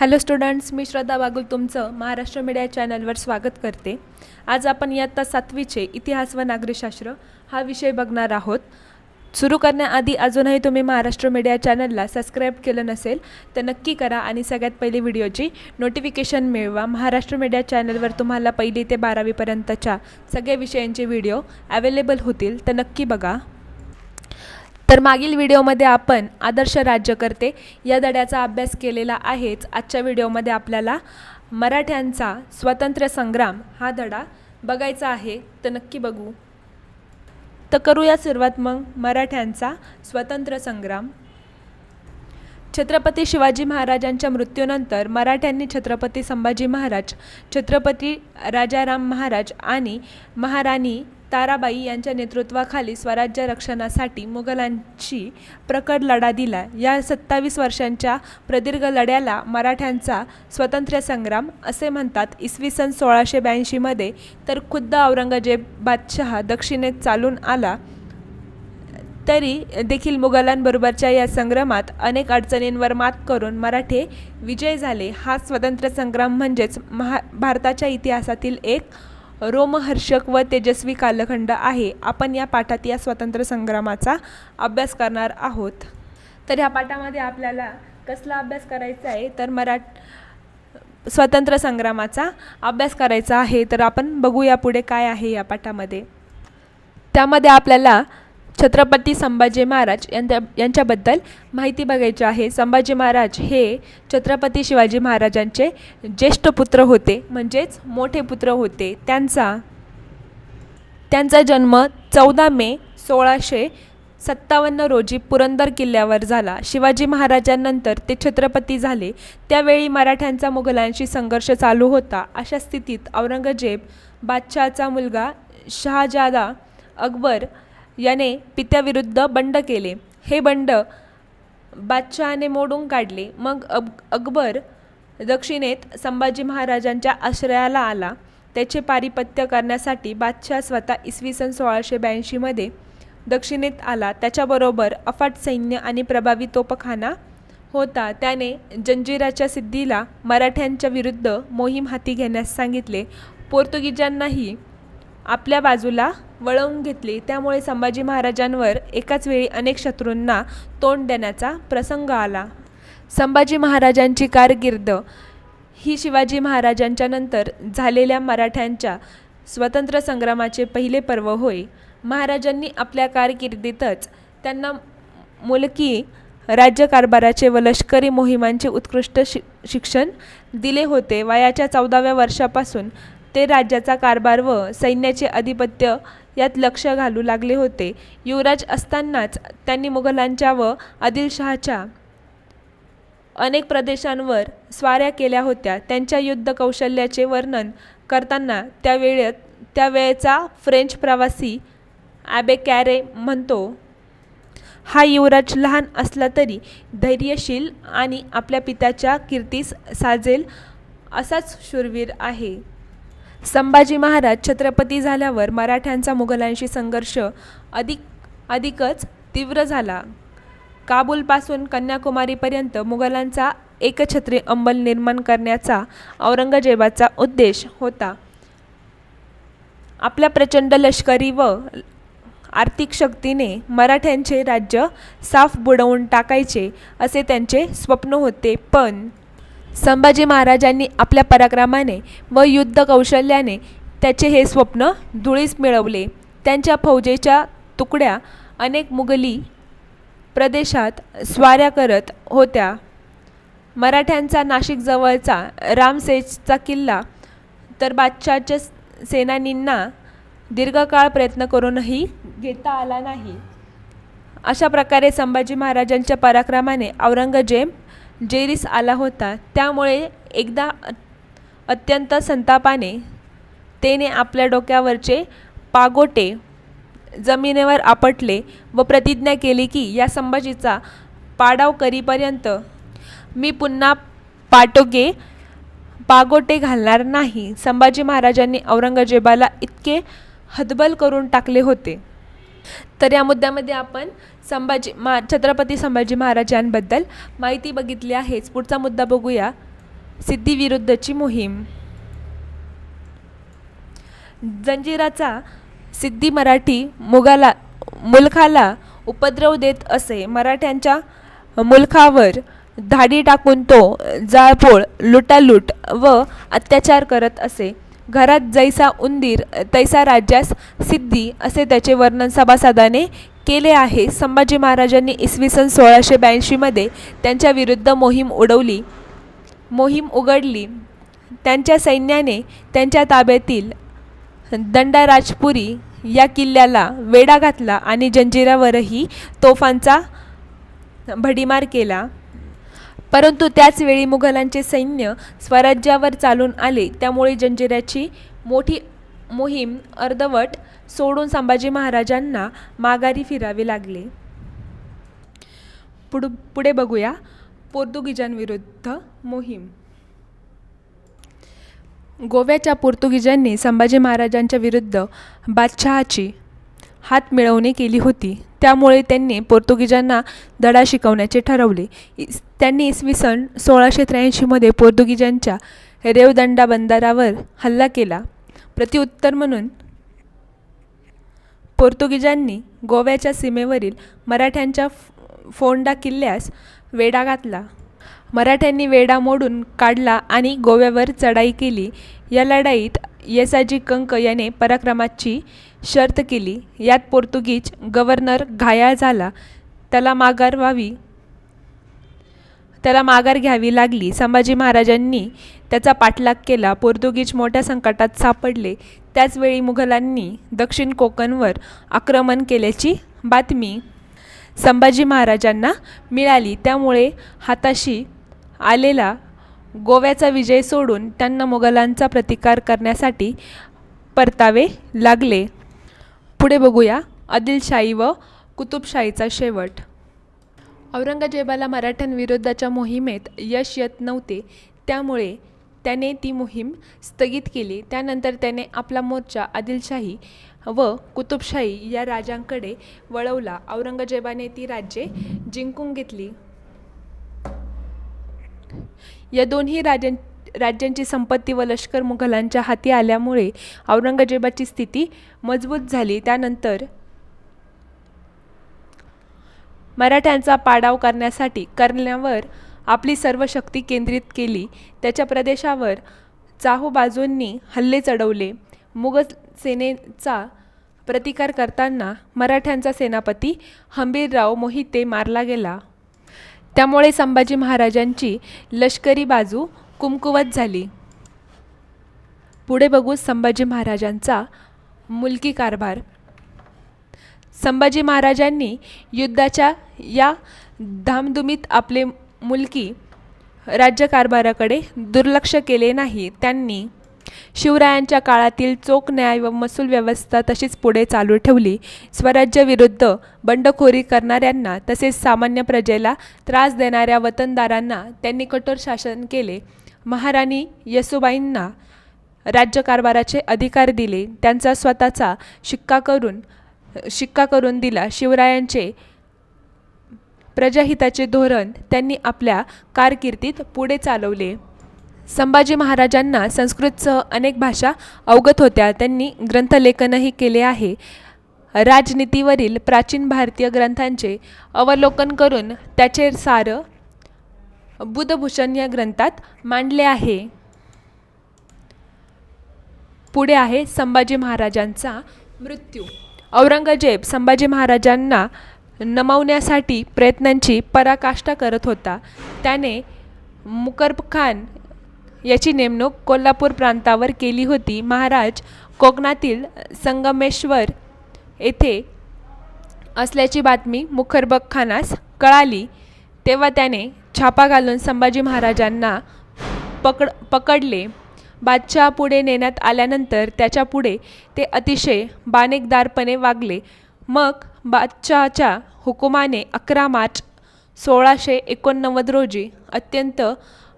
Hello students मी श्रद्धा बागुल तुमचं Maharashtra media चॅनलवर स्वागत करते. आज आपण इयत्ता सातवीचे इतिहास व नागरिकशास्त्र हा विषय बघणार आहोत. सुरू करण्याआधी अजूनही तुम्ही महाराष्ट्र मीडिया चॅनलला सबस्क्राईब केलं नसेल तर नक्की करा आणि सगळ्यात पहिली व्हिडिओची नोटिफिकेशन मिळवा. महाराष्ट्र मीडिया चॅनलवर तुम्हाला पहिली ते बारावीपर्यंतच्या सगळ्या विषयांचे व्हिडिओ अवेलेबल होतील तर नक्की बघा. तर मागील व्हिडिओमध्ये आपण आदर्श राज्यकर्ते या धड्याचा अभ्यास केलेला आहेच. आजच्या व्हिडिओमध्ये आपल्याला मराठ्यांचा स्वातंत्र्य संग्राम हा धडा बघायचा आहे. तर नक्की बघू. तर करूया सुरुवात मग. मराठ्यांचा स्वातंत्र्य संग्राम. छत्रपती शिवाजी महाराजांच्या मृत्यूनंतर मराठ्यांनी छत्रपती संभाजी महाराज छत्रपती राजाराम महाराज आणि महाराणी ताराबाई यांच्या नेतृत्वाखाली स्वराज्य रक्षणासाठी मुघलांशी प्रकट लढा दिला. या सत्तावीस वर्षांच्या प्रदीर्घ लढ्याला मराठ्यांचा स्वातंत्र्य संग्राम असे म्हणतात. इसवी सन सोळाशे ब्याऐंशीमध्ये तर खुद्द औरंगजेब बादशहा दक्षिणेत चालून आला. तरी देखील मुघलांबरोबरच्या या संग्रामात अनेक अडचणींवर मात करून मराठे विजय झाले. हा स्वातंत्र्य संग्राम म्हणजेच महा भारताच्या इतिहासातील एक रोमहर्षक व तेजस्वी कालखंड आहे. आपण या पाठात या स्वातंत्र्य संग्रामाचा अभ्यास करणार आहोत. तर ह्या पाठामध्ये आपल्याला कसला अभ्यास करायचा आहे? तर मराठ स्वातंत्र्य संग्रामाचा अभ्यास करायचा आहे. तर आपण बघूया पुढे काय आहे या पाठामध्ये. त्यामध्ये आपल्याला छत्रपती संभाजी महाराज यांच्या यांच्याबद्दल माहिती बघायची आहे. संभाजी महाराज हे छत्रपती शिवाजी महाराजांचे ज्येष्ठ पुत्र होते म्हणजेच मोठे पुत्र होते. त्यांचा त्यांचा जन्म चौदा मे सोळाशे सत्तावन्न रोजी पुरंदर किल्ल्यावर झाला. शिवाजी महाराजांनंतर ते छत्रपती झाले. त्यावेळी मराठ्यांचा मुघलांशी संघर्ष चालू होता. अशा स्थितीत औरंगजेब बादशहाचा मुलगा शहाजादा अकबर याने पित्याविरुद्ध बंड केले. हे बंड बादशहाने मोडून काढले. मग अब अकबर दक्षिणेत संभाजी महाराजांच्या आश्रयाला आला. त्याचे पारिपत्य करण्यासाठी बादशहा स्वतः इसवी सन सोळाशे ब्याऐंशीमध्ये दक्षिणेत आला. त्याच्याबरोबर अफाट सैन्य आणि प्रभावी तोपखाना होता. त्याने जंजिराच्या सिद्धीला मराठ्यांच्या विरुद्ध मोहीम हाती घेण्यास सांगितले. पोर्तुगीजांनाही आपल्या बाजूला वळवून घेतली. त्यामुळे संभाजी महाराजांवर एकाच वेळी अनेक शत्रूंना तोंड देण्याचा प्रसंग आला. संभाजी महाराजांची कारकीर्द ही शिवाजी महाराजांच्या नंतर झालेल्या मराठ्यांच्या स्वतंत्र संग्रामाचे पहिले पर्व होय. महाराजांनी आपल्या कारकिर्दीतच त्यांना मुलकी राज्यकारभाराचे व लष्करी मोहिमांचे उत्कृष्ट शि शिक्षण दिले होते. वयाच्या चौदाव्या वर्षापासून ते राज्याचा कारभार व सैन्याचे अधिपत्य यात लक्ष घालू लागले होते. युवराज असतानाच त्यांनी मुघलांच्या व आदिलशहाच्या अनेक प्रदेशांवर स्वाऱ्या केल्या होत्या. त्यांच्या युद्ध कौशल्याचे वर्णन करताना त्यावेळेत त्यावेळेचा फ्रेंच प्रवासी ॲबे कॅरे म्हणतो हा युवराज लहान असला तरी धैर्यशील आणि आपल्या पित्याच्या कीर्तीस साजेल असाच शूरवीर आहे. संभाजी महाराज छत्रपती झाल्यावर मराठ्यांचा मुघलांशी संघर्ष अधिक अधिकच तीव्र झाला. काबूलपासून कन्याकुमारीपर्यंत मुघलांचा एकछत्री अंमल निर्माण करण्याचा औरंगजेबाचा उद्देश होता. आपल्या प्रचंड लष्करी व आर्थिक शक्तीने मराठ्यांचे राज्य साफ बुडवून टाकायचे असे त्यांचे स्वप्न होते. पण संभाजी महाराजांनी आपल्या पराक्रमाने व युद्ध कौशल्याने त्याचे हे स्वप्न धुळीस मिळवले. त्यांच्या फौजेच्या तुकड्या अनेक मुघली प्रदेशात स्वाऱ्या करत होत्या. मराठ्यांचा नाशिकजवळचा रामसेजचा किल्ला तर बादशाच्या सेनानींना दीर्घकाळ प्रयत्न करूनही घेता आला नाही. अशा प्रकारे संभाजी महाराजांच्या पराक्रमाने औरंगजेब जेरीस आला होता त्यामुळे एकदा अत्यंत संतापाने तेने आपल्या डोक्यावरचे पागोटे जमिनीवर आपटले व प्रतिज्ञा केली की या संभाजीचा पाडाव करीपर्यंत मी पुन्हा पाटोगे पागोटे घालणार नाही. संभाजी महाराजांनी औरंगजेबाला इतके हतबल करून टाकले होते. तर या मुद्द्यामध्ये आपण संभाजी मा छत्रपती संभाजी महाराजांबद्दल माहिती बघितली आहेच. पुढचा मुद्दा बघूया. सिद्धीविरुद्धची मोहीम. जंजिराचा सिद्धी मराठी मुगाला मुलखाला उपद्रव देत असे. मराठ्यांच्या मुलखावर धाडी टाकून तो जाळपोळ लुटालूट व अत्याचार करत असे. घरात जैसा उंदीर तैसा राज्यास सिद्धी असे त्याचे वर्णन सभासदाने केले आहे. संभाजी महाराजांनी इसवी सन सोळाशे ब्याऐंशीमध्ये त्यांच्या विरुद्ध मोहीम उडवली. मोहीम उघडली. त्यांच्या सैन्याने त्यांच्या ताब्यातील दंडाराजपुरी या किल्ल्याला वेढा घातला आणि जंजिरावरही तोफांचा भडीमार केला. परंतु त्याचवेळी मुघलांचे सैन्य स्वराज्यावर चालून आले. त्यामुळे जंजिऱ्याची मोठी मोहीम अर्धवट सोडून संभाजी महाराजांना माघारी फिरावे लागले. पुढ पुढे बघूया. पोर्तुगीजांविरुद्ध मोहीम. गोव्याच्या पोर्तुगीजांनी संभाजी महाराजांच्या विरुद्ध बादशहाची हात मिळवणी केली होती. त्यामुळे त्यांनी पोर्तुगीजांना धडा शिकवण्याचे ठरवले. इस त्यांनी इसवी सन सोळाशे त्र्याऐंशीमध्ये पोर्तुगीजांच्या रेवदंडा बंदरावर हल्ला केला. प्रत्युत्तर म्हणून पोर्तुगीजांनी गोव्याच्या सीमेवरील मराठ्यांच्या फोंडा किल्ल्यास वेढा घातला. मराठ्यांनी वेढा मोडून काढला आणि गोव्यावर चढाई केली. या लढाईत येसाजी कंक याने पराक्रमाची शर्त केली. यात पोर्तुगीज गव्हर्नर घायाळ झाला. त्याला माघार व्हावी त्याला माघार घ्यावी लागली. संभाजी महाराजांनी त्याचा पाठलाग केला. पोर्तुगीज मोठ्या संकटात सापडले. त्याचवेळी मुघलांनी दक्षिण कोकणवर आक्रमण केल्याची बातमी संभाजी महाराजांना मिळाली. त्यामुळे हाताशी आलेला गोव्याचा विजय सोडून त्यांना मुघलांचा प्रतिकार करण्यासाठी परतावे लागले. पुढे बघूया. आदिलशाही व कुतुबशाहीचा शेवट. औरंगजेबाला मराठ्यांविरोधाच्या मोहिमेत यश येत नव्हते. त्यामुळे त्याने ती मोहीम स्थगित केली. त्यानंतर त्याने आपला मोर्चा आदिलशाही व कुतुबशाही या राजांकडे वळवला. औरंगजेबाने ती राज्ये जिंकून घेतली. या दोन्ही राजां राज्यांची संपत्ती व लष्कर मुघलांच्या हाती आल्यामुळे औरंगजेबाची स्थिती मजबूत झाली. त्यानंतर मराठ्यांचा पाडाव करण्यासाठी करण्यावर आपली सर्व शक्ती केंद्रित केली. त्याच्या प्रदेशावर चाहूबाजूंनी हल्ले चढवले. मुघल सेनेचा प्रतिकार करताना मराठ्यांचा सेनापती हंबीरराव मोहिते मारला गेला. त्यामुळे संभाजी महाराजांची लष्करी बाजू कुमकुवत झाली. पुढे बघू संभाजी महाराजांचा मुलकी कारभार. संभाजी महाराजांनी युद्धाच्या या धामधुमीत आपले मुलकी राज्यकारभाराकडे दुर्लक्ष केले नाही. त्यांनी शिवरायांच्या काळातील चोख न्याय व महसूल व्यवस्था तशीच पुढे चालू ठेवली. स्वराज्यविरुद्ध बंडखोरी करणाऱ्यांना तसेच सामान्य प्रजेला त्रास देणाऱ्या वतनदारांना त्यांनी कठोर शासन केले. महाराणी येसुबाईंना राज्यकारभाराचे अधिकार दिले. त्यांचा स्वतःचा शिक्का करून शिक्का करून दिला. शिवरायांचे प्रजाहिताचे धोरण त्यांनी आपल्या कारकिर्दीत पुढे चालवले. संभाजी महाराजांना संस्कृतसह अनेक भाषा अवगत होत्या. त्यांनी ग्रंथलेखनही केले आहे. राजनीतीवरील प्राचीन भारतीय ग्रंथांचे अवलोकन करून त्याचे सार बुधभूषण या ग्रंथात मांडले आहे. पुढे आहे संभाजी महाराजांचा मृत्यू. औरंगजेब संभाजी महाराजांना नमवण्यासाठी प्रयत्नांची पराकाष्ठा करत होता. त्याने मुकरब खान याची नेमणूक कोल्हापूर प्रांतावर केली होती. महाराज कोकणातील संगमेश्वर येथे असल्याची बातमी मुखरबक खानास कळाली. तेव्हा त्याने छापा घालून संभाजी महाराजांना पकड पकडले. बादशहा पुढे नेण्यात आल्यानंतर त्याच्या पुढे ते अतिशय बानेकदारपणे वागले. मग बादशहाच्या हुकुमाने अकरा मार्च सोळाशे एकोणनव्वद रोजी अत्यंत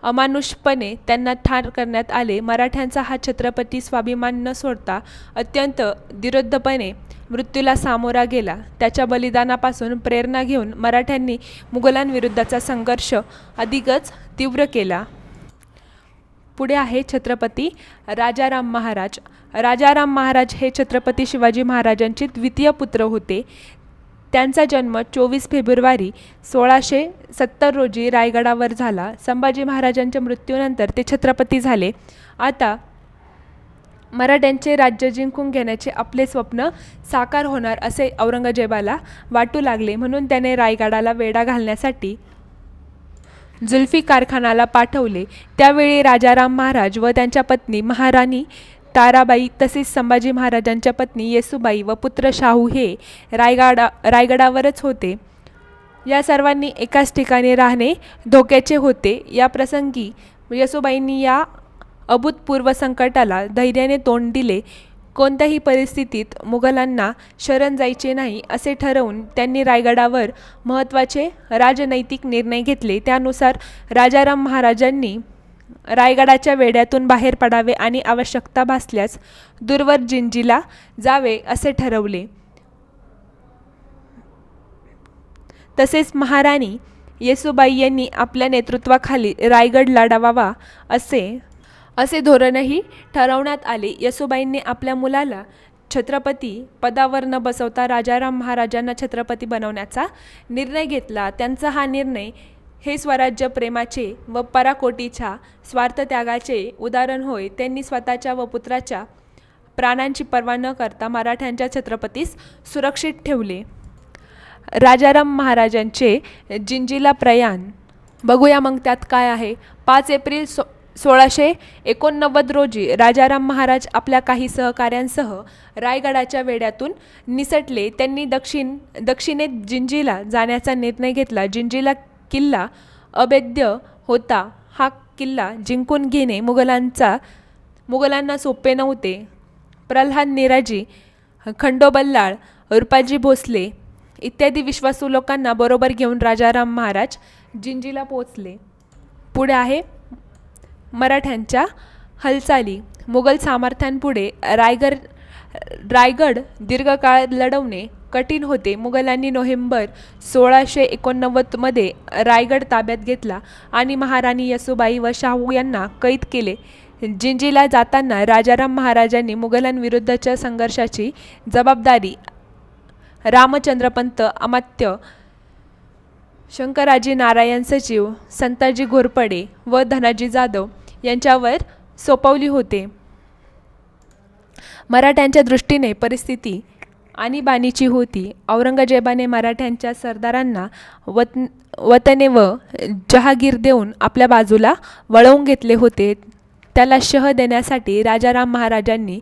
अमानुषपणे त्यांना ठार करण्यात आले. मराठ्यांचा हा छत्रपती स्वाभिमान न सोडता अत्यंत धीरोद्धपणे मृत्यूला सामोरा गेला. त्याच्या बलिदानापासून प्रेरणा घेऊन मराठ्यांनी मुघलांविरुद्धचा संघर्ष अधिकच तीव्र केला. पुढे आहे छत्रपती राजाराम महाराज. राजाराम महाराज हे छत्रपती शिवाजी महाराजांचे द्वितीय पुत्र होते. त्यांचा जन्म चोवीस फेब्रुवारी सोळाशे सत्तर रोजी रायगडावर झाला. संभाजी महाराजांच्या मृत्यूनंतर ते छत्रपती झाले. आता मराठ्यांचे राज्य जिंकून घेण्याचे आपले स्वप्न साकार होणार असे औरंगजेबाला वाटू लागले. म्हणून त्याने रायगडाला वेढा घालण्यासाठी जुल्फी कारखानाला पाठवले. त्यावेळी राजाराम महाराज व त्यांच्या पत्नी महाराणी ताराबाई तसेच संभाजी महाराजांच्या पत्नी येसुबाई व पुत्र शाहू हे रायगडा रायगडावरच होते. या सर्वांनी एकाच ठिकाणी राहणे धोक्याचे होते. या प्रसंगी येसुबाईंनी या अभूतपूर्व संकटाला धैर्याने तोंड दिले कोणत्याही परिस्थितीत मुघलांना शरण जायचे नाही असे ठरवून त्यांनी रायगडावर महत्त्वाचे राजनैतिक निर्णय घेतले. त्यानुसार राजाराम महाराजांनी रायगडाच्या वेढ्यातून बाहेर पडावे आणि आवश्यकता भासल्यास दूरवर जिंजीला जावे असे ठरवले. तसेच महाराणी येसुबाई यांनी आपल्या नेतृत्वाखाली रायगड लढावावा असे असे धोरणही ठरवण्यात आले. यसोबाईंनी आपल्या मुलाला छत्रपती पदावर न बसवता राजाराम महाराजांना छत्रपती बनवण्याचा निर्णय घेतला. त्यांचा हा निर्णय हे स्वराज्य प्रेमाचे व पराकोटीच्या स्वार्थत्यागाचे उदाहरण होय. त्यांनी स्वतःच्या व पुत्राच्या प्राणांची पर्वा न करता मराठ्यांच्या छत्रपतीस सुरक्षित ठेवले. राजाराम महाराजांचे जिंजीला प्रयाण बघूया मग त्यात काय आहे. पाच एप्रिल सो सोळाशे एकोणनव्वद रोजी राजाराम महाराज आपल्या काही सहकाऱ्यांसह रायगडाच्या वेढ्यातून निसटले. त्यांनी दक्षिण दक्षिणेत जिंजीला जाण्याचा निर्णय घेतला. जिंजीला किल्ला अभेद्य होता. हा किल्ला जिंकून घेणे मुघलांचा मुघलांना सोपे नव्हते. प्रल्हाद निराजी खंडोबल्लाळ रुपाजी भोसले इत्यादी विश्वासू लोकांना बरोबर घेऊन राजाराम महाराज जिंजीला पोचले पुढे आहे मराठ्यांच्या हालचाली. मुघल सामर्थ्यांपुढे रायगड रायगड दीर्घकाळ लढवणे कठीण होते. मुघलांनी नोव्हेंबर सोळाशे एकोणनव्वदमध्ये रायगड ताब्यात घेतला आणि महाराणी यसूबाई व शाहू यांना कैद केले. जिंजीला जाताना राजाराम महाराजांनी मुघलांविरुद्धच्या संघर्षाची जबाबदारी रामचंद्रपंत अमात्य शंकराजी नारायण सचिव संताजी घोरपडे व धनाजी जाधव यांच्यावर सोपवली होते. मराठ्यांच्या दृष्टीने परिस्थिती आणीबाणीची होती. औरंगजेबाने मराठ्यांच्या सरदारांना वत वतने व जहागीर देऊन आपल्या बाजूला वळवून घेतले होते. त्याला शह देण्यासाठी राजाराम महाराजांनी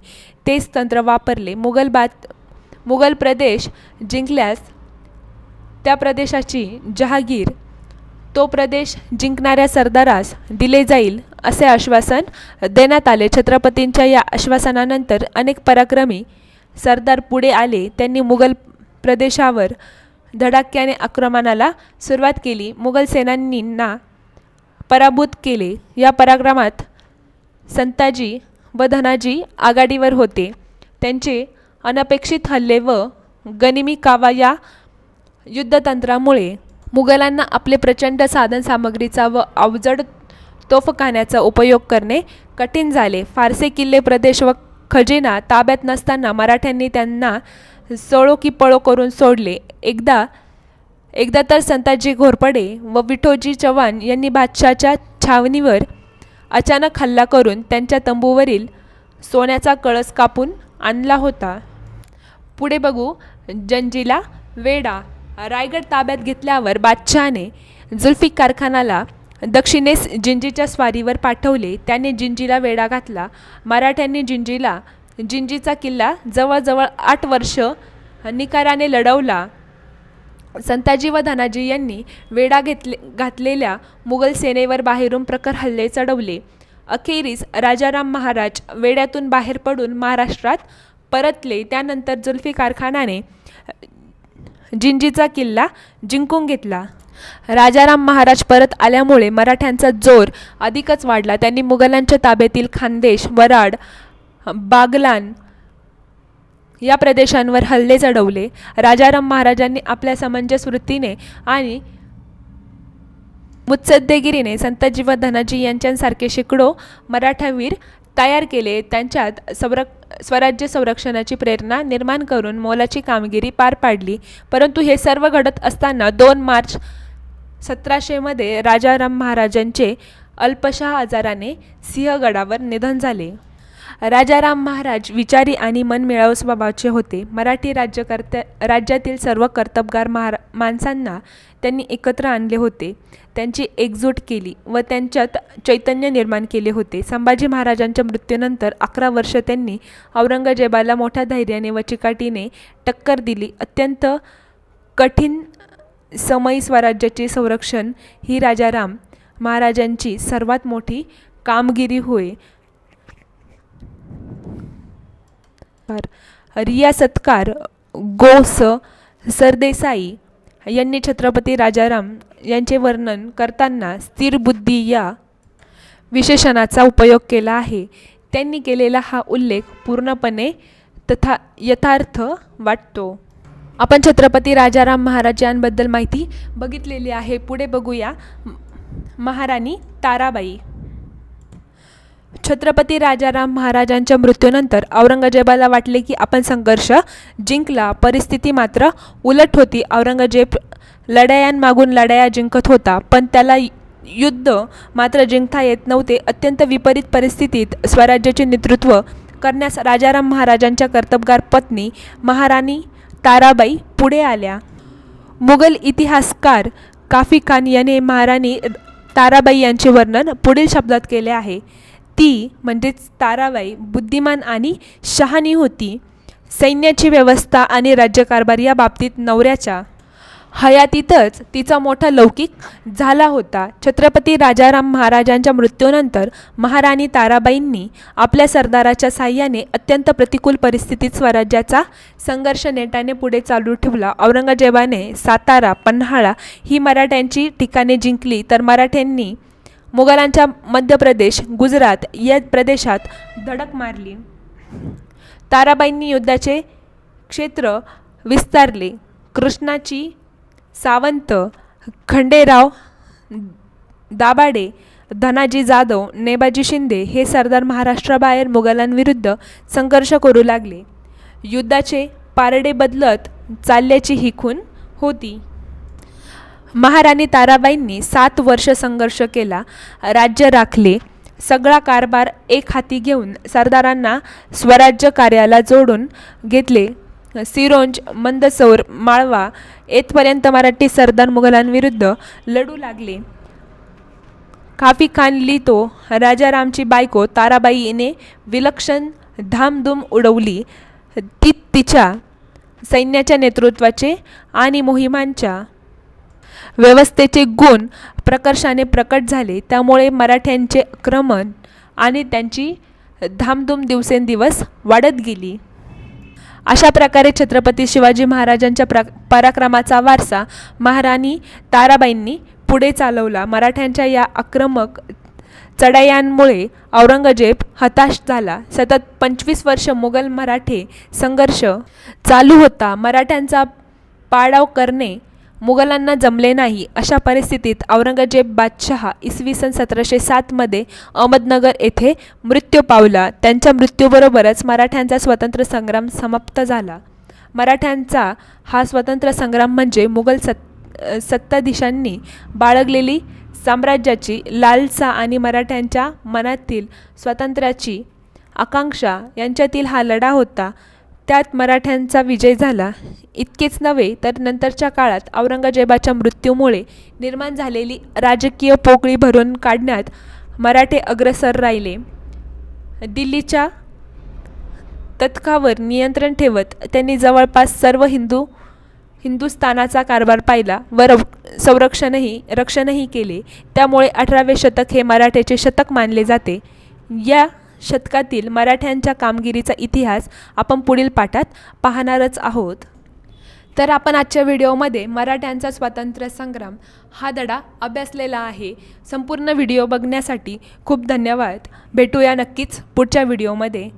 तेच तंत्र वापरले. मुघल बात मुघल प्रदेश जिंकल्यास त्या प्रदेशाची जहागीर तो प्रदेश जिंकणाऱ्या सरदारास दिले जाईल असे आश्वासन देण्यात आले. छत्रपतींच्या या आश्वासनानंतर अनेक पराक्रमी सरदार पुढे आले. त्यांनी मुघल प्रदेशावर धडाक्याने आक्रमणाला सुरुवात केली. मुघल सेनानींना पराभूत केले. या पराक्रमात संताजी व धनाजी आघाडीवर होते. त्यांचे अनपेक्षित हल्ले व गनिमी कावा या युद्धतंत्रामुळे मुघलांना आपले प्रचंड साधनसामग्रीचा व अवजड तोफखान्याचा उपयोग करणे कठीण झाले. फारसे किल्ले प्रदेश व खजिना ताब्यात नसताना मराठ्यांनी त्यांना सळो की पळो करून सोडले. एकदा एकदा तर संताजी घोरपडे व विठोजी चव्हाण यांनी बादशाच्या छावणीवर अचानक हल्ला करून त्यांच्या तंबूवरील सोन्याचा कळस कापून आणला होता. पुढे बघू जंजिला वेडा रायगड ताब्यात घेतल्यावर बादशहाने जुल्फिकार खानाला दक्षिणेस जिंजीच्या स्वारीवर पाठवले. त्याने जिंजीला वेढा घातला. मराठ्यांनी जिंजीला जिंजीचा किल्ला जवळजवळ आठ वर्ष निकाराने लढवला. संताजी व धनाजी यांनी वेढा घेतले घातलेल्या मुघल सेनेवर बाहेरून प्रखर हल्ले चढवले. अखेरीस राजाराम महाराज वेड्यातून बाहेर पडून महाराष्ट्रात परतले. त्यानंतर जुल्फी कारखानाने जिंजीचा किल्ला जिंकून घेतला. राजाराम महाराज परत आल्यामुळे मराठ्यांचा जोर अधिकच वाढला. त्यांनी मुघलांच्या ताब्यातील खानदेश वराड बागलान या प्रदेशांवर हल्ले चढवले. राजाराम महाराजांनी आपल्या समंजस वृत्तीने आणि मुत्सद्देगिरीने संतजी व धनाजी यांच्यासारखे शेकडो मराठावीर तयार केले. त्यांच्यात संरक स्वराज्य संरक्षणाची प्रेरणा निर्माण करून मोलाची कामगिरी पार पाडली. परंतु हे सर्व घडत असताना दोन मार्च सतराशेमध्ये राजाराम महाराजांचे अल्पशा आजाराने सिंहगडावर निधन झाले. राजाराम महाराज विचारी आणि मनमिळावू स्वभावाचे होते. मराठी राज्यकर्त्या राज्यातील सर्व कर्तबगार महारा माणसांना त्यांनी एकत्र आणले होते. त्यांची एकजूट केली व त्यांच्यात चैतन्य निर्माण केले होते. संभाजी महाराजांच्या मृत्यूनंतर अकरा वर्ष त्यांनी औरंगजेबाला मोठ्या धैर्याने व चिकाटीने टक्कर दिली. अत्यंत कठीण समयी स्वराज्याचे संरक्षण ही राजाराम महाराजांची सर्वात मोठी कामगिरी होय. रिया सत्कार गोस सरदेसाई यांनी छत्रपती राजाराम यांचे वर्णन करताना स्थिर बुद्धी या विशेषणाचा उपयोग केला आहे. त्यांनी केलेला हा उल्लेख पूर्णपणे तथा यथार्थ वाटतो. आपण छत्रपती राजाराम महाराज यांबद्दल माहिती बघितलेली आहे. पुढे बघूया. महाराणी ताराबाई. छत्रपती राजाराम महाराजांच्या मृत्यूनंतर औरंगजेबाला वाटले की आपण संघर्ष जिंकला. परिस्थिती मात्र उलट होती. औरंगजेब लढायांमागून लढाया जिंकत होता पण त्याला युद्ध मात्र जिंकता येत नव्हते. अत्यंत विपरीत परिस्थितीत स्वराज्याचे नेतृत्व करण्यास राजाराम महाराजांच्या कर्तबगार पत्नी महाराणी ताराबाई पुढे आल्या. मुघल इतिहासकार काफी खान याने महाराणी ताराबाई यांचे वर्णन पुढील शब्दात केले आहे. ती म्हणजेच ताराबाई बुद्धिमान आणि शहाणी होती. सैन्याची व्यवस्था आणि राज्यकारभार या बाबतीत नवऱ्याच्या हयातीतच तिचा मोठा लौकिक झाला होता. छत्रपती राजाराम महाराजांच्या मृत्यूनंतर महाराणी ताराबाईंनी आपल्या सरदाराच्या साह्याने अत्यंत प्रतिकूल परिस्थितीत स्वराज्याचा संघर्ष नेटाने पुढे चालू ठेवला. औरंगजेबाने सातारा पन्हाळा ही मराठ्यांची ठिकाणे जिंकली. तर मराठ्यांनी मुघलांच्या मध्य प्रदेश गुजरात या प्रदेशात धडक मारली. ताराबाईंनी युद्धाचे क्षेत्र विस्तारले. कृष्णाची सावंत खंडेराव दाभाडे धनाजी जाधव नेबाजी शिंदे हे सरदार महाराष्ट्राबाहेर मुघलांविरुद्ध संघर्ष करू लागले. युद्धाचे पारडे बदलत चालल्याची ही खून होती. महाराणी ताराबाईंनी सात वर्ष संघर्ष केला. राज्य राखले. सगळा कारभार एक हाती घेऊन सरदारांना स्वराज्य कार्याला जोडून घेतले. सिरोंज मंदसौर माळवा येथपर्यंत मराठी सरदार मुघलांविरुद्ध लढू लागले. काफी खान लिहितो राजारामची बायको ताराबाईने विलक्षण धामधूम उडवली. ती तिच्या सैन्याच्या नेतृत्वाचे आणि मोहिमांच्या व्यवस्थेचे गुण प्रकर्षाने प्रकट झाले. त्यामुळे मराठ्यांचे आक्रमण आणि त्यांची धामधूम दिवसेंदिवस वाढत गेली. अशा प्रकारे छत्रपती शिवाजी महाराजांच्या प्र पराक्रमाचा वारसा महाराणी ताराबाईंनी पुढे चालवला. मराठ्यांच्या या आक्रमक चढायांमुळे औरंगजेब हताश झाला. सतत पंचवीस वर्ष मुघल मराठे संघर्ष चालू होता. मराठ्यांचा पाडाव करणे मुघलांना जमले नाही अशा परिस्थितीत औरंगजेब बादशहा इसवी सन सतराशे सातमध्ये अहमदनगर येथे मृत्यू पावला. त्यांच्या मृत्यूबरोबरच मराठ्यांचा स्वतंत्र संग्राम समाप्त झाला. मराठ्यांचा हा स्वतंत्र संग्राम म्हणजे मुघल सत् सत्ताधीशांनी बाळगलेली साम्राज्याची लालसा आणि मराठ्यांच्या मनातील स्वातंत्र्याची आकांक्षा यांच्यातील हा लढा होता. त्यात मराठ्यांचा विजय झाला. इतकेच नव्हे तर नंतरच्या काळात औरंगजेबाच्या मृत्यूमुळे निर्माण झालेली राजकीय पोकळी भरून काढण्यात मराठे अग्रसर राहिले. दिल्लीच्या तत्कावर नियंत्रण ठेवत त्यांनी जवळपास सर्व हिंदू हिंदुस्थानाचा कारभार पाहिला व रव संरक्षणही रक्षणही केले. त्यामुळे अठरावे शतक हे मराठ्याचे शतक मानले जाते. या शतकातील मराठ्यांच्या कामगिरीचा इतिहास आपण पुढील पाठात पाहणारच आहोत. तर आपण आजच्या व्हिडिओमध्ये मराठ्यांचा स्वातंत्र्य संग्राम हा धडा अभ्यासलेला आहे. संपूर्ण व्हिडिओ बघण्यासाठी खूप धन्यवाद. भेटूया नक्कीच पुढच्या व्हिडिओमध्ये.